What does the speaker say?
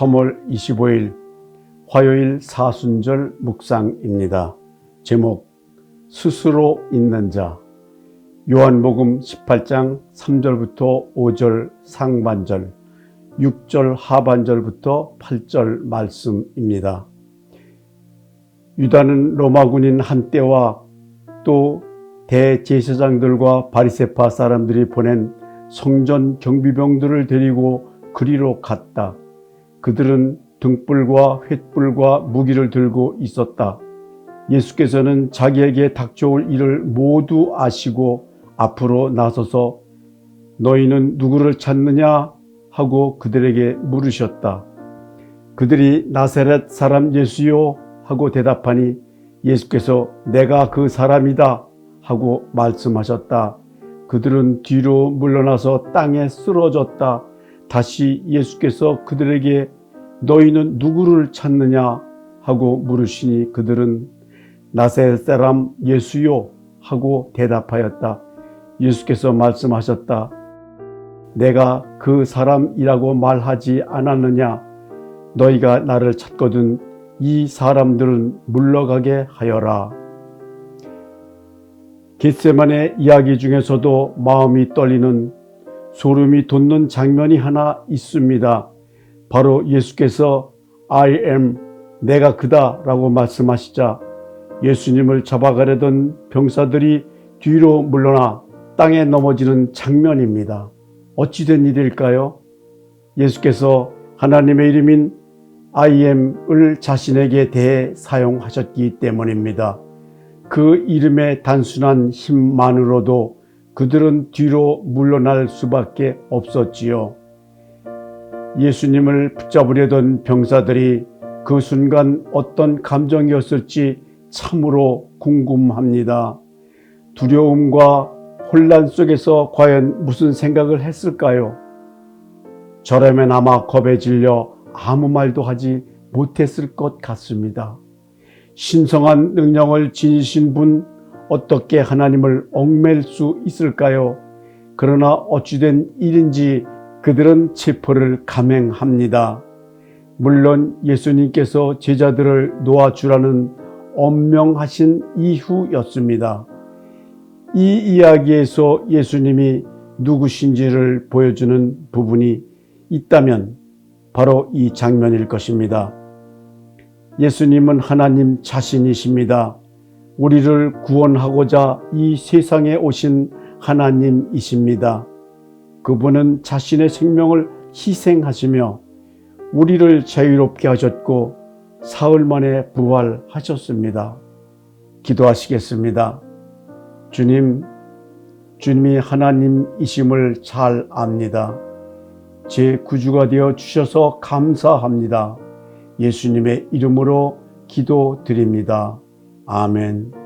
3월 25일 화요일 사순절 묵상입니다. 제목 스스로 있는 자 요한복음 18장 3절부터 5절 상반절 6절 하반절부터 8절 말씀입니다. 유다는 로마군인 한때와 또 대제사장들과 바리세파 사람들이 보낸 성전 경비병들을 데리고 그리로 갔다. 그들은 등불과 횃불과 무기를 들고 있었다. 예수께서는 자기에게 닥쳐올 일을 모두 아시고 앞으로 나서서 너희는 누구를 찾느냐 하고 그들에게 물으셨다. 그들이 나사렛 사람 예수요 하고 대답하니 예수께서 내가 그 사람이다 하고 말씀하셨다. 그들은 뒤로 물러나서 땅에 쓰러졌다. 다시 예수께서 그들에게 너희는 누구를 찾느냐 하고 물으시니 그들은 나사렛 사람 예수요 하고 대답하였다. 예수께서 말씀하셨다. 내가 그 사람이라고 말하지 않았느냐? 너희가 나를 찾거든 이 사람들은 물러가게 하여라. 겟세만의 이야기 중에서도 마음이 떨리는 소름이 돋는 장면이 하나 있습니다. 바로 예수께서 I am 내가 그다 라고 말씀하시자 예수님을 잡아가려던 병사들이 뒤로 물러나 땅에 넘어지는 장면입니다. 어찌된 일일까요? 예수께서 하나님의 이름인 I am을 자신에게 대해 사용하셨기 때문입니다. 그 이름의 단순한 힘만으로도 그들은 뒤로 물러날 수밖에 없었지요. 예수님을 붙잡으려던 병사들이 그 순간 어떤 감정이었을지 참으로 궁금합니다. 두려움과 혼란 속에서 과연 무슨 생각을 했을까요? 저라면 아마 겁에 질려 아무 말도 하지 못했을 것 같습니다. 신성한 능력을 지니신 분 어떻게 하나님을 얽맬 수 있을까요? 그러나 어찌된 일인지 그들은 체포를 감행합니다. 물론 예수님께서 제자들을 놓아주라는 엄명하신 이후였습니다. 이 이야기에서 예수님이 누구신지를 보여주는 부분이 있다면 바로 이 장면일 것입니다. 예수님은 하나님 자신이십니다. 우리를 구원하고자 이 세상에 오신 하나님이십니다. 그분은 자신의 생명을 희생하시며 우리를 자유롭게 하셨고 사흘 만에 부활하셨습니다. 기도하시겠습니다. 주님, 주님이 하나님이심을 잘 압니다. 제 구주가 되어 주셔서 감사합니다. 예수님의 이름으로 기도드립니다. 아멘.